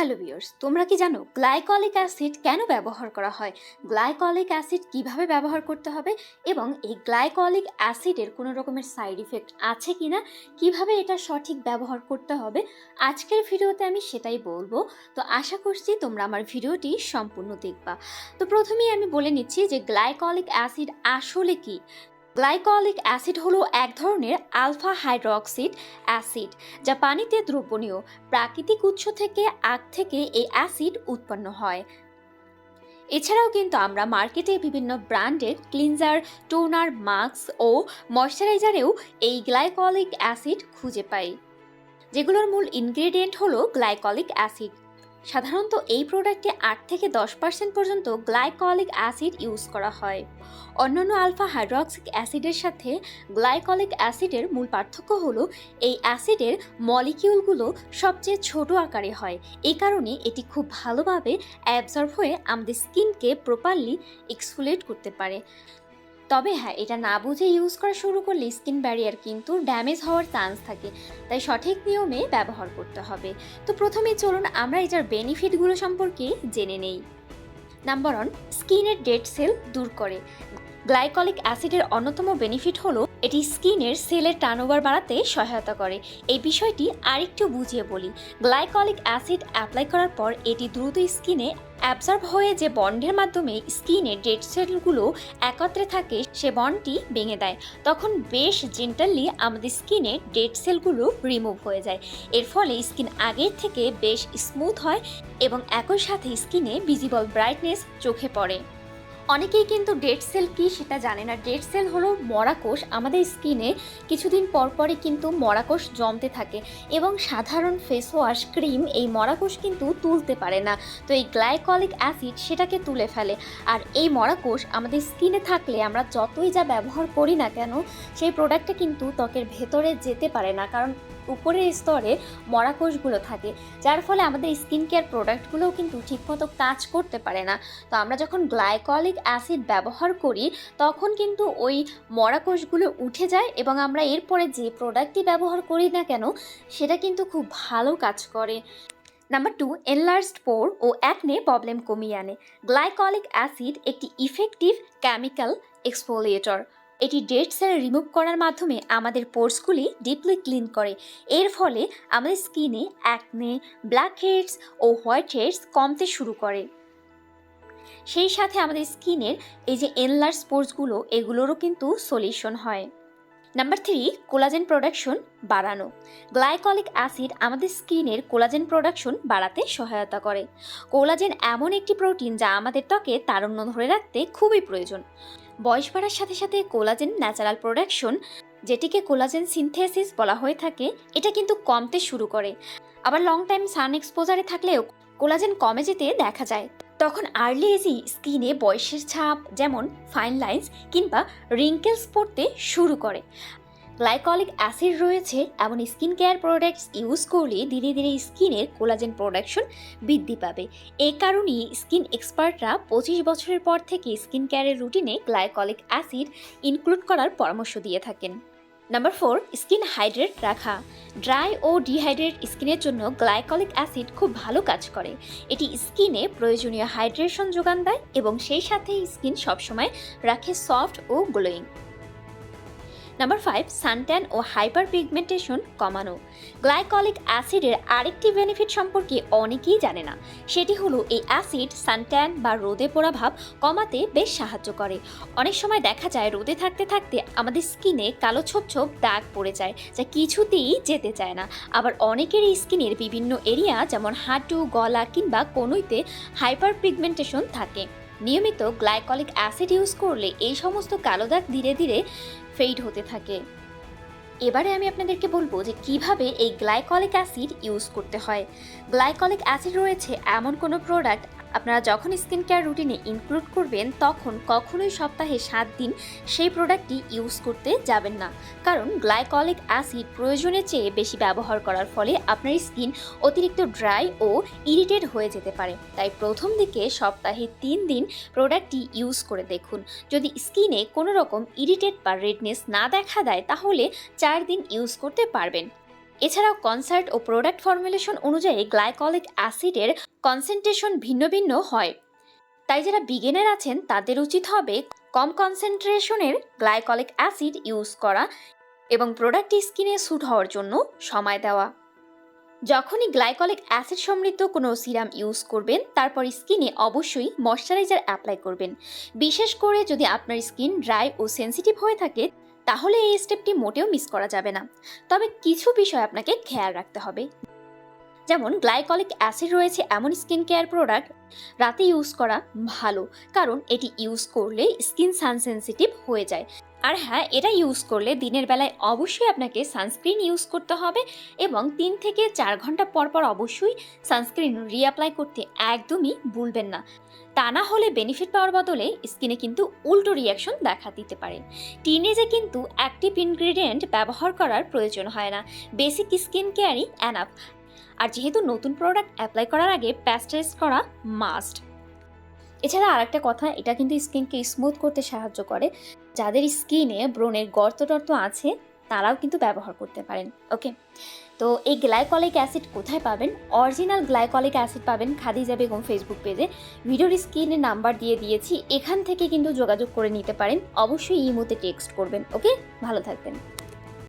Hello viewers তোমরা কি জানো গ্লাইকলিক অ্যাসিড কেন ব্যবহার করা হয়? গ্লাইকলিক অ্যাসিড কীভাবে ব্যবহার করতে হবে? এবং এই গ্লাইকলিক অ্যাসিডের কোনো রকমের সাইড ইফেক্ট আছে কি না কীভাবে এটা সঠিক ব্যবহার করতে হবে? আজকের ভিডিওতে আমি সেটাই বলব। তো আশা করছি তোমরা আমার ভিডিওটি সম্পূর্ণ দেখবা। তো প্রথমেই আমি বলে নিচ্ছি যে গ্লাইকলিক অ্যাসিড আসলে কি? গ্লাইকলিক অ্যাসিড হলো এক ধরনের আলফা হাইড্রক্সিড অ্যাসিড, যা পানিতে দ্রবণীয় প্রাকৃতিক উৎস থেকে আগ থেকে এই অ্যাসিড উৎপন্ন হয়। এছাড়াও কিন্তু আমরা মার্কেটে বিভিন্ন ব্র্যান্ডের ক্লিনজার, টোনার, মাস্ক ও ময়শ্চারাইজারেও এই গ্লাইকলিক অ্যাসিড খুঁজে পাই। যেগুলোর মূল ইনগ্রেডিয়েন্ট হলো গ্লাইকলিক অ্যাসিড। সাধারণত এই প্রোডাক্টে আট থেকে দশ পার্সেন্ট পর্যন্ত গ্লাইকলিক অ্যাসিড ইউজ করা হয়। অন্যান্য আলফা হাইড্রক্সিক অ্যাসিডের সাথে গ্লাইকলিক অ্যাসিডের মূল পার্থক্য হলো, এই অ্যাসিডের মলিকিউলগুলো সবচেয়ে ছোট আকারে হয়। এই কারণে এটি খুব ভালোভাবে অ্যাবজর্ব হয়ে আমাদের স্কিনকে প্রপারলি এক্সফুলেট করতে পারে। তবে হ্যাঁ এটা না বুঝে ইউজ করা শুরু করলে স্কিন ব্যারিয়ার কিন্তু ড্যামেজ হওয়ার চান্স থাকে। তাই সঠিক নিয়মে ব্যবহার করতে হবে। তো প্রথমে চলুন আমরা এটার বেনিফিটগুলো সম্পর্কে জেনে নেই। নাম্বার ওয়ান স্কিনের ডেড সেল দূর করে। গ্লাইকলিক অ্যাসিডের অন্যতম বেনিফিট হলো এটি স্কিনের সেলের টার্নওভার বাড়াতে সহায়তা করে। এই বিষয়টি আরেকটু বুঝিয়ে বলি। গ্লাইকলিক অ্যাসিড অ্যাপ্লাই করার পর এটি দ্রুত স্কিনে অ্যাবজর্ব হয়ে যে বন্ডের মাধ্যমে স্কিনের ডেড সেলগুলো একত্রে থাকে, সে বন্ডটি ভেঙে দেয়। তখন বেশ জেন্টালি আমাদের স্কিনে ডেড সেলগুলো রিমুভ হয়ে যায়। এর ফলে স্কিন আগের থেকে বেশ স্মুথ হয় এবং একই সাথে স্কিনে ভিজিবল ব্রাইটনেস চোখে পড়ে। অনেকেই কিন্তু ডেড সেল কি সেটা জানে না। ডেড সেল হলো মরা কোষ। আমাদের স্কিনে কিছুদিন পর পরই কিন্তু মরা কোষ জমতে থাকে এবং সাধারণ ফেস ওয়াশ ক্রিম এই মরা কোষ কিন্তু তুলতে পারে না। তো এই গ্লাইকলিক অ্যাসিড সেটাকে তুলে ফেলে। আর এই মরা কোষ আমাদের স্কিনে থাকলে আমরা যতই যা ব্যবহার করি না কেন, সেই প্রোডাক্টটা কিন্তু ত্বকের ভেতরে যেতে পারে না। কারণ উপরের স্তরে মরা কোষগুলো থাকে, যার ফলে আমাদের স্কিন কেয়ার প্রোডাক্টগুলোও কিন্তু ঠিকমতো কাজ করতে পারে না। তো আমরা যখন গ্লাইকলিক অ্যাসিড ব্যবহার করি, তখন কিন্তু ওই মরা কোষগুলো উঠে যায় এবং আমরা এরপরে যে প্রোডাক্টটি ব্যবহার করি না কেন, সেটা কিন্তু খুব ভালো কাজ করে। নাম্বার টু এনলার্জড পোর ও অ্যাকনে প্রবলেম কমিয়ে আনে। গ্লাইকলিক অ্যাসিড একটি ইফেক্টিভ কেমিক্যাল এক্সফোলিয়েটর এটি ডেড সেল রিমুভ করার মাধ্যমে আমাদের পোর্সগুলি ডিপলি ক্লিন করে। এর ফলে আমাদের স্কিনে অ্যাকনে ব্ল্যাক হেডস ও হোয়াইট হেডস কমতে শুরু করে। সেই সাথে আমাদের স্কিনের এই যে এনলার স্পোর্টসগুলো এগুলোরও কিন্তু সলিউশন হয়। নাম্বার থ্রি কোলাজেন প্রোডাকশন বাড়ানো। গ্লাইকলিক অ্যাসিড আমাদের স্কিনের কোলাজেন প্রোডাকশন বাড়াতে সহায়তা করে। কোলাজেন এমন একটি প্রোটিন যা আমাদের ত্বকে তারুণ্য ধরে রাখতে খুবই প্রয়োজন। বয়স বাড়ার সাথে সাথে কোলাজেন ন্যাচারাল প্রোডাকশন, যেটিকে কোলাজেন সিনথেসিস বলা হয়ে থাকে, এটা কিন্তু কমতে শুরু করে। আবার লং টাইম সান এক্সপোজারে থাকলেও কোলাজেন কমে যেতে দেখা যায়। তখন আর্লি এজি স্কিনে বয়সের ছাপ, যেমন ফাইন লাইন্স কিংবা রিঙ্কেলস পড়তে শুরু করে। গ্লাইকলিক অ্যাসিড রয়েছে এমন স্কিন কেয়ার প্রোডাক্টস ইউজ করলে ধীরে ধীরে স্কিনের কোলাজেন প্রোডাকশন বৃদ্ধি পাবে। এই কারণেই স্কিন এক্সপার্টরা পঁচিশ বছরের পর থেকে স্কিন কেয়ারের রুটিনে গ্লাইকলিক অ্যাসিড ইনক্লুড করার পরামর্শ দিয়ে থাকেন। নাম্বার ফোর, স্কিন হাইড্রেট রাখা। ড্রাই ও ডিহাইড্রেট স্কিনের জন্য গ্লাইকলিক অ্যাসিড খুব ভালো কাজ করে। এটি স্কিনে প্রয়োজনীয় হাইড্রেশন যোগান দেয় এবং সেই সাথে স্কিন সবসময় রাখে সফট ও গ্লোয়িং। নাম্বার ফাইভ সানট্যান ও হাইপার পিগমেন্টেশন কমানো। গ্লাইকলিক অ্যাসিডের আরেকটি বেনিফিট সম্পর্কে অনেকেই জানে না। সেটি হলো এই অ্যাসিড সানট্যান বা রোদে পোড়া ভাব কমাতে বেশ সাহায্য করে। অনেক সময় দেখা যায় রোদে থাকতে থাকতে আমাদের স্কিনে কালো ছোপ ছোপ দাগ পড়ে যায়, যা কিছুতেই যেতে চায় না। আবার অনেকেরই স্কিনের বিভিন্ন এরিয়া যেমন হাঁটু, গলা কিংবা কনুইতে হাইপার পিগমেন্টেশন থাকে। নিয়মিত গ্লাইকলিক অ্যাসিড ইউজ করলে এই সমস্ত কালো দাগ ধীরে ধীরে ফেড হতে থাকে। এবারে আমি আপনাদেরকে বলব যে কীভাবে এই গ্লাইকলিক অ্যাসিড ইউজ করতে হয়। গ্লাইকলিক অ্যাসিড রয়েছে এমন কোনো প্রোডাক্ট আপনারা যখন স্কিন কেয়ার রুটিনে ইনক্লুড করবেন, তখন কখনোই সপ্তাহে সাত দিন সেই প্রোডাক্টটি ইউজ করতে যাবেন না। কারণ গ্লাইকলিক অ্যাসিড প্রয়োজনের চেয়ে বেশি ব্যবহার করার ফলে আপনার স্কিন অতিরিক্ত ড্রাই ও ইরিটেড হয়ে যেতে পারে। তাই প্রথম দিকে সপ্তাহে তিন দিন প্রোডাক্টটি ইউজ করে দেখুন। যদি স্কিনে কোনো রকম ইরিটেড বা রেডনেস না দেখা দেয়, তাহলে চার দিন ইউজ করতে পারবেন। এছাড়াও কনসার্ট ও প্রোডাক্ট ফর্মুলেশন অনুযায়ী গ্লাইকলিক অ্যাসিডের কনসেন্ট্রেশন ভিন্ন ভিন্ন হয়। তাই যারা বিগিনার আছেন, তাদের উচিত হবে কম কনসেন্ট্রেশনের গ্লাইকলিক অ্যাসিড ইউজ করা এবং প্রোডাক্টটি স্কিনে স্যুট হওয়ার জন্য সময় দেওয়া। যখনই গ্লাইকলিক অ্যাসিড সমৃদ্ধ কোনো সিরাম ইউজ করবেন, তারপর স্কিনে অবশ্যই ময়শ্চারাইজার অ্যাপ্লাই করবেন। বিশেষ করে যদি আপনার স্কিন ড্রাই ও সেনসিটিভ হয়ে থাকে তাহলে এই স্টেপটি মোটেও মিস করা যাবে না। তবে কিছু বিষয় আপনাকে খেয়াল রাখতে হবে। যেমন গ্লাইকলিক অ্যাসিড রয়েছে এমন স্কিন কেয়ার প্রোডাক্ট রাতে ইউজ করা ভালো, কারণ এটি ইউজ করলে স্কিন সানসেনসিটিভ হয়ে যায়। আর হ্যাঁ এটা ইউজ করলে দিনের বেলায় অবশ্যই আপনাকে সানস্ক্রিন ইউজ করতে হবে এবং তিন থেকে চার ঘণ্টা পর পর অবশ্যই সানস্ক্রিন রিঅ্যাপ্লাই করতে একদমই ভুলবেন না। তা না হলে বেনিফিট পাওয়ার বদলে স্কিনে কিন্তু উল্টো রিয়াকশন দেখা দিতে পারে। টিনেজে কিন্তু অ্যাক্টিভ ইনগ্রিডিয়েন্ট ব্যবহার করার প্রয়োজন হয় না। বেসিক স্কিন কেয়ারই অ্যানাফ আর যেহেতু নতুন প্রোডাক্ট অ্যাপ্লাই করার আগে প্যাস্টারাইজ করা মাস্ট এছাড়া আরেকটা কথা, এটা কিন্তু স্কিনকে স্মুথ করতে সাহায্য করে। যাদের স্কিনে ব্রণের গর্ত টর্ত আছে, তারাও কিন্তু ব্যবহার করতে পারেন ওকে তো এই গ্লাইকলিক অ্যাসিড কোথায় পাবেন? অরিজিনাল গ্লাইকলিক অ্যাসিড পাবেন খাদিজা বেগম ফেসবুক পেজে ভিডিওর স্ক্রিনে নাম্বার দিয়ে দিয়েছি, এখান থেকে কিন্তু যোগাযোগ করে নিতে পারেন। অবশ্যই ইমোতে টেক্সট করবেন ওকে ভালো থাকবেন।